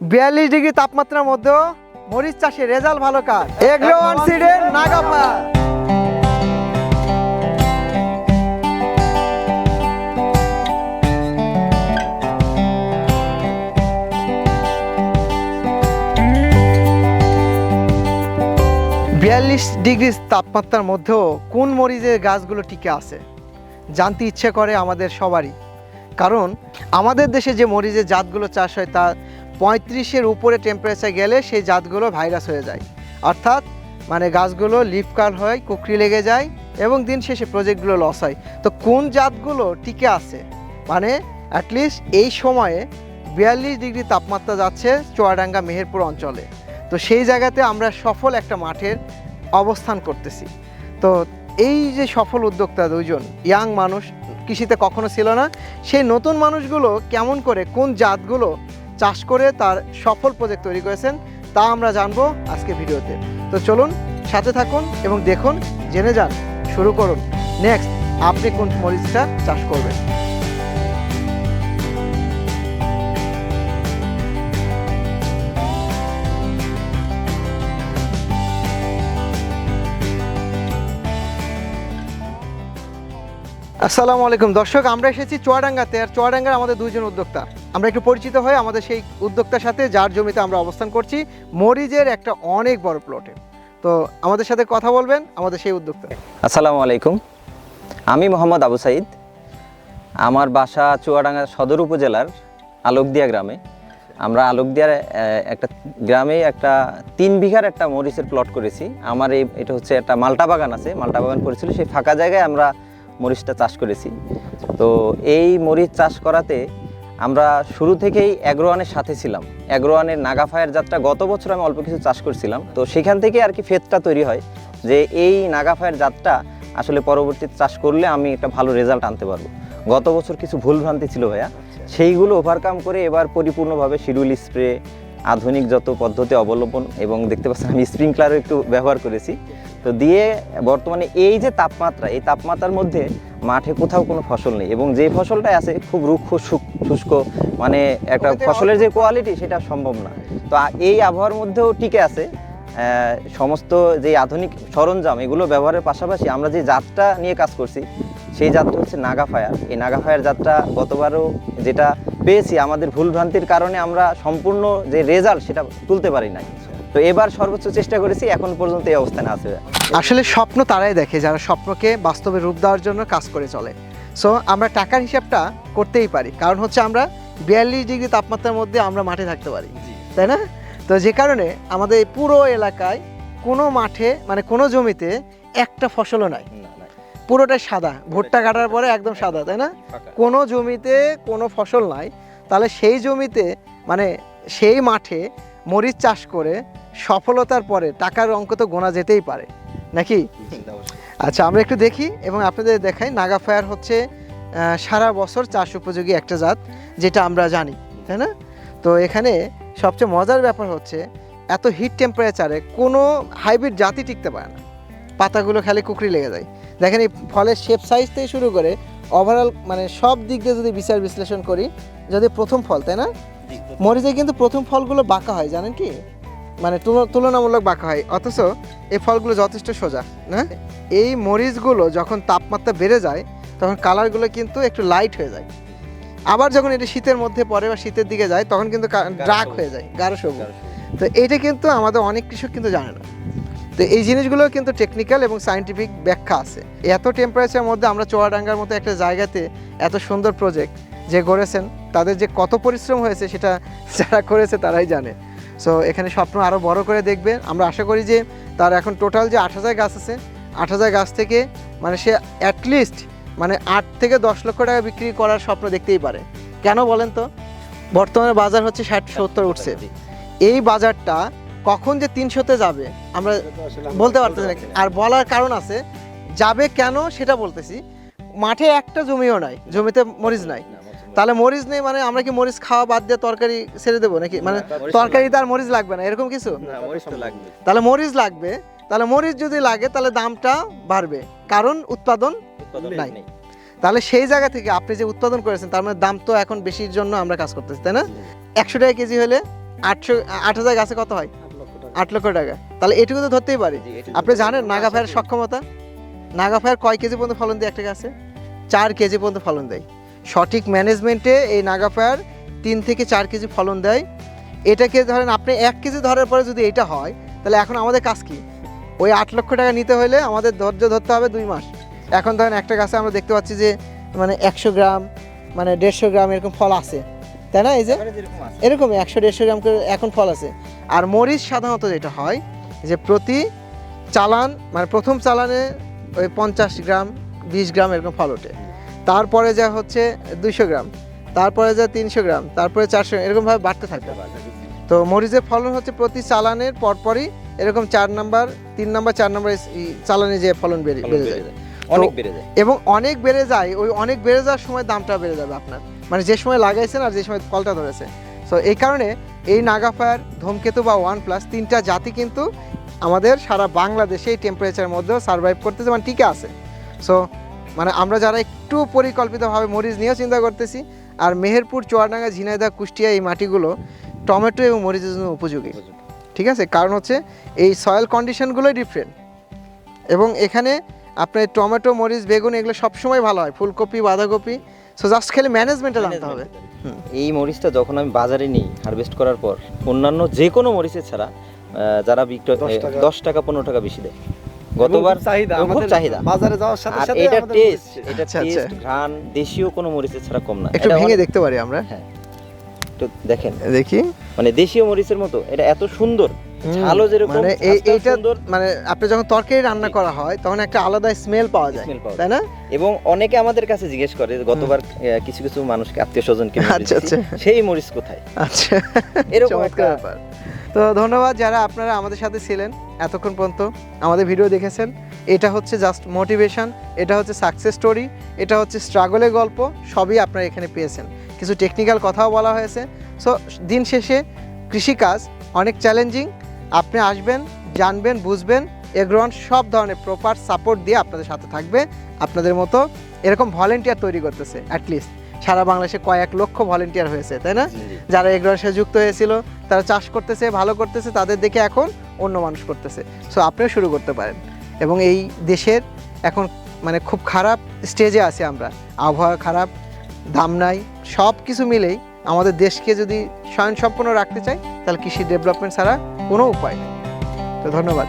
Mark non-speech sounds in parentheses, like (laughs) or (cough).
বিয়াল্লিশ ডিগ্রি তাপমাত্রার মধ্যেও মরিচ চাষে রেজাল্ট ভালো কাজ এগ্রো ওয়ান সিডের নাগাফা বিয়াল্লিশ ডিগ্রি তাপমাত্রার মধ্যেও কোন মরিচের গাছগুলো টিকে আছে? জানতে ইচ্ছে করে আমাদের সবারই। কারণ আমাদের দেশে যে মরিচের জাতগুলো চাষ হয় তা পঁয়ত্রিশের উপরে টেম্পারেচার গেলে সেই জাতগুলো ভাইরাস হয়ে যায়। অর্থাৎ মানে গাছগুলো লিফ কাল হয় কুকরি লেগে যায় এবং দিন শেষে প্রজেক্টগুলো লস হয়। তো কোন জাতগুলো টিকে আছে? মানে অ্যাটলিস্ট এই সময়ে বিয়াল্লিশ ডিগ্রি তাপমাত্রা যাচ্ছে চুয়াডাঙ্গা মেহেরপুর অঞ্চলে। তো সেই জায়গাতে আমরা সফল একটা মাঠের অবস্থান করতেছি। তো এই যে সফল উদ্যোক্তা দুজন ইয়াং মানুষ, কৃষিতে কখনো ছিল না, সেই নতুন মানুষগুলো কেমন করে, কোন জাতগুলো চাষ করে তার সফল প্রজেক্ট তৈরি করেছেন, তা আমরা জানব আজকে ভিডিওতে। তো চলুন, সাথে থাকুন এবং দেখুন, জেনে যান, শুরু করুন। নেক্সট আপনি কোন মরিচটা চাষ করবেন? আসসালামু আলাইকুম। দর্শক, আমরা এসেছি চুয়াডাঙ্গাতে, আর চুয়াডাঙ্গার আমাদের দুইজন উদ্যোক্তা। আমরা একটু পরিচিত হয়ে আমাদের সেই উদ্যোক্তার সাথে যার জমিতে আমরা অবস্থান করছি, মরিচের একটা অনেক বড় প্লটে তো আমাদের সাথে কথা বলবেন আমাদের সেই উদ্যোক্তা। আসসালামু আলাইকুম। আমি মোহাম্মদ আবু সাইদ। আমার বাসা চুয়াডাঙ্গা সদর উপজেলার আলোকদিয়া গ্রামে। আমরা আলোকদিয়ার একটা গ্রামে একটা তিন বিঘার একটা মরিচের প্লট করেছি। আমার এই, এটা হচ্ছে একটা মাল্টা বাগান আছে, মাল্টা বাগান করেছিল, সেই ফাঁকা জায়গায় আমরা মরিচটা চাষ করেছি। তো এই মরিচ চাষ করাতে আমরা শুরু থেকেই অ্যাগ্রোয়ানের সাথে ছিলাম। অ্যাগ্রোয়ানের নাগাফায়ের জাতটা গত বছর আমি অল্প কিছু চাষ করছিলাম। তো সেখান থেকে আর কি ফেতটা তৈরি হয় যে এই নাগাফায়ের জাতটা আসলে পরবর্তীতে চাষ করলে আমি একটা ভালো রেজাল্ট আনতে পারব। গত বছর কিছু ভুলভ্রান্তি ছিল ভাইয়া। সেইগুলো ওভারকাম করে এবার পরিপূর্ণভাবে শিডিউল স্প্রে আধুনিক যত পদ্ধতি অবলম্বন এবং দেখতে পাচ্ছেন আমি স্প্রিংকলারও একটু ব্যবহার করেছি। তো দিয়ে বর্তমানে এই যে তাপমাত্রা এই তাপমাত্রার মধ্যে মাঠে কোথাও কোনো ফসল নেই এবং যে ফসলটা আছে খুব রুক্ষ শুষ্ক মানে একটা ফসলের যে কোয়ালিটি সেটা সম্ভব না। তো এই আবহাওয়ার মধ্যেও টিকে আছে। সমস্ত যে আধুনিক সরঞ্জাম এগুলো ব্যবহারের পাশাপাশি আমরা যে জাতটা নিয়ে কাজ করছি সেই জাতটা হচ্ছে নাগা ফায়ার। এই নাগা ফায়ার জাতটা গতবারও যেটা পেয়েছি আমাদের ভুলভ্রান্তির কারণে আমরা সম্পূর্ণ যে রেজাল্ট সেটা তুলতে পারি নাই। তো এবার সর্বোচ্চ চেষ্টা করেছি এখন পর্যন্ত এই অবস্থানে আছে। আসলে স্বপ্ন তারাই দেখে যারা স্বপ্নকে বাস্তবে রূপ দেওয়ার জন্য কাজ করে চলে। সো আমরা টাকার হিসাবটা করতেই পারি কারণ হচ্ছে আমরা বিয়াল্লিশ ডিগ্রি তাপমাত্রার মধ্যে আমরা মাঠে থাকতে পারি। তাই না? তো যে কারণে আমাদের পুরো এলাকায় কোনো মাঠে মানে কোনো জমিতে একটা ফসলও নাই। পুরোটাই সাদা ভুট্টা কাটার পরে একদম সাদা তাই না? কোনো জমিতে কোনো ফসল নাই তাহলে সেই জমিতে মানে সেই মাঠে মরিচ চাষ করে সফলতার পরে টাকার অঙ্ক তো গোনা যেতেই পারে নাকি? আচ্ছা আমরা একটু দেখি এবং আপনাদের দেখাই। নাগা ফায়ার হচ্ছে সারা বছর চাষ উপযোগী একটা জাত যেটা আমরা জানি তাই না? তো এখানে সবচেয়ে মজার ব্যাপার হচ্ছে এত হিট টেম্পারেচারে কোনো হাইব্রিড জাতি টিকতে পারে না। পাতাগুলো খালি কুকরি লেগে যায়। দেখেন এই ফলের শেপ সাইজ থেকে শুরু করে ওভারঅল মানে সব দিক দিয়ে যদি বিচার বিশ্লেষণ করি যদি প্রথম ফল তাই না? মরিচে কিন্তু প্রথম ফলগুলো বাঁকা হয় জানেন কি? মানে তুলনামূলক বাঁকা হয় অথচ এই ফলগুলো যথেষ্ট সোজা না? এই মরিচগুলো যখন তাপমাত্রা বেড়ে যায় তখন কালারগুলো কিন্তু একটু লাইট হয়ে যায়। আবার যখন এটা শীতের মধ্যে পড়ে বা শীতের দিকে যায় তখন কিন্তু ড্রাক হয়ে যায় গাঢ় সবুজ। তো এইটা কিন্তু আমাদের অনেক কৃষক কিন্তু জানে না। তো এই জিনিসগুলো কিন্তু টেকনিক্যাল এবং সায়েন্টিফিক ব্যাখ্যা আছে। এত টেম্পারেচারের মধ্যে আমরা চুয়াডাঙ্গার মতো একটা জায়গাতে এত সুন্দর প্রজেক্ট যে গড়েছেন তাদের যে কত পরিশ্রম হয়েছে সেটা (laughs) যারা করেছে তারাই জানে। সো এখানে স্বপ্ন আরও বড় করে দেখবে। আমরা আশা করি যে তার এখন টোটাল যে আট হাজার গাছ আছে, আট হাজার গাছ থেকে মানে সে অ্যাটলিস্ট মানে আট থেকে দশ লক্ষ টাকা বিক্রি করার স্বপ্ন দেখতেই পারে। কেন বলেন তো? বর্তমানে বাজার হচ্ছে ষাট সত্তর উঠছে। এই বাজারটা কখন যে তিনশোতে যাবে আমরা বলতে পারতেছি না। আর বলার কারণ আছে যাবে কেন সেটা বলতেছি। মাঠে একটা জমিও নাই জমিতে মরিচ নাই। তাহলে মরিচ নেই মানে আমরা কি মরিচ খাওয়া বাদ দিয়ে তরকারি ছেড়ে দেবো নাকি? মানে তরকারিতে আর মরিচ লাগবে না এরকম কিছু? তাহলে মরিচ লাগবে তাহলে মরিচ যদি লাগে তাহলে দামটা বাড়বে কারণ উৎপাদন নাই। তাহলে সেই জায়গা থেকে আপনি যে উৎপাদন করেছেন তার মানে দাম তো এখন বেশির জন্য আমরা কাজ করতেছি তাই না? একশো টাকা কেজি হলে আটশো আট হাজার গাছে কত হয়? আট লক্ষ টাকা। তাহলে এটুকু তো ধরতেই পারি। আপনি জানেন নাগা ফায়ার সক্ষমতা? নাগা ফায়ার কয় কেজি পর্যন্ত ফলন দেয় একটা গাছে? চার কেজি পর্যন্ত ফলন দেয়। সঠিক ম্যানেজমেন্টে এই নাগা ফায়ার তিন থেকে চার কেজি ফলন দেয়। এটাকে ধরেন আপনি এক কেজি ধরার পরে যদি এটা হয় তাহলে এখন আমাদের কাজ কি? ওই আট লক্ষ টাকা নিতে হলে আমাদের ধৈর্য ধরতে হবে দুই মাস। এখন ধরেন একটা গাছে আমরা দেখতে পাচ্ছি যে মানে একশো গ্রাম মানে দেড়শো গ্রাম এরকম ফল আছে। তাই না? এই যে এরকমই একশো দেড়শো গ্রাম করে এখন ফল আছে। আর মরিচ সাধারণত যেটা হয় যে প্রতি চালান মানে প্রথম চালানে ওই পঞ্চাশ গ্রাম বিশ গ্রাম এরকম ফল ওঠে। তারপরে যা হচ্ছে দুইশো গ্রাম তারপরে যা তিনশো গ্রাম তারপরে চারশো এরকমভাবে বাড়তে থাকবে তো মরিচের ফলন হচ্ছে প্রতি চালানের পরপরই এরকম চার নাম্বার তিন নাম্বার চার নাম্বার চালানে যে ফলন বেড়ে বেড়ে যায়। অনেক বেড়ে যায়। এবং অনেক বেড়ে যায় ওই অনেক বেড়ে যাওয়ার সময় দামটা বেড়ে যাবে আপনার। মানে যে সময় লাগাইছেন আর যে সময় কলটা ধরেছে। সো এই কারণে এই নাগাফায়ার ধূমকেতু বা ওয়ান প্লাস তিনটা জাতি কিন্তু আমাদের সারা বাংলাদেশে এই টেম্পারেচারের মধ্যেও সার্ভাইভ করতেছে মানে টিকে আছে। সো মানে আমরা যারা একটু পরিকল্পিতভাবে মরিচ নিয়েও চিন্তা করতেছি, আর মেহেরপুর, চুয়াডাঙ্গা ঝিনাইদা কুষ্টিয়া এই মাটিগুলো টমেটো এবং মরিচের জন্য উপযোগী। ঠিক আছে? কারণ হচ্ছে এই সয়েল কন্ডিশনগুলোই ডিফারেন্ট এবং এখানে আপনার টমেটো, মরিচ, বেগুন এগুলো সবসময় ভালো হয়। ফুলকপি, বাঁধাকপি সো জাস্ট খেলে ম্যানেজমেন্টে জানতে হবে। এই মরিচটা যখন আমি বাজারে নিই হারভেস্ট করার পর অন্যান্য যে কোনো মরিচের ছাড়া আহ, যারা বিক্রয় দশ টাকা। দশ টাকা পনেরো টাকা বেশি দেয়। গতবার চাহিদা খুব আমাদের চাহিদা। বাজারে যাওয়ার সাথে সাথে এটা টেস্ট এটা আচ্ছা, আচ্ছা। টেস্ট ঘ্রাণ দেশীয় কোনো মরিচের ছাড়া কম না। একটু এটা ভেঙে দেখতে পারি আমরা। একটু দেখেন। দেখি। মানে দেশীয় মরিচের মতো এটা এত সুন্দর। ঝালও যেরকম মানে এইটা মানে আপনি যখন তরকারি রান্না করা হয় তখন একটা আলাদা স্মেল পাওয়া যায় তাই না? এবং অনেকে আমাদের কাছে জিজ্ঞেস করে গতবার কিছু কিছু মানুষকে আত্মীয় স্বজনকে আচ্ছা, আচ্ছা। সেই মরিচ কোথায়? আচ্ছা। এরকম একটা- ব্যাপার। তো ধন্যবাদ যারা আপনারা আমাদের সাথে ছিলেন এতক্ষণ পর্যন্ত আমাদের ভিডিও দেখেছেন। এটা হচ্ছে জাস্ট মোটিভেশন এটা হচ্ছে সাকসেস স্টোরি এটা হচ্ছে স্ট্রাগলের গল্প সবই আপনারা এখানে পেয়েছেন। কিছু টেকনিক্যাল কথাও বলা হয়েছে। সো দিন শেষে কৃষিকাজ অনেক চ্যালেঞ্জিং আপনি আসবেন জানবেন বুঝবেন এগ্রোয়ান সব ধরনের প্রপার সাপোর্ট দিয়ে আপনাদের সাথে থাকবে আপনাদের মতো এরকম ভলেন্টিয়ার তৈরি করতেছে অ্যাটলিস্ট সারা বাংলাদেশে কয়েক লক্ষ ভলেন্টিয়ার হয়েছে তাই না? যারা এগ্রোয়ার সাথে যুক্ত হয়েছিল তারা চাষ করতেছে ভালো করতেছে তাদের দেখে এখন অন্য মানুষ করতেছে। সো আপনিও শুরু করতে পারেন। এবং এই দেশের এখন মানে খুব খারাপ স্টেজে আছি আমরা। আবহাওয়া খারাপ দাম নাই সব কিছু মিলেই আমাদের দেশকে যদি স্বয়ংসম্পন্ন রাখতে চাই তাহলে কৃষি ডেভেলপমেন্ট ছাড়া কোনো উপায় নেই। তো ধন্যবাদ।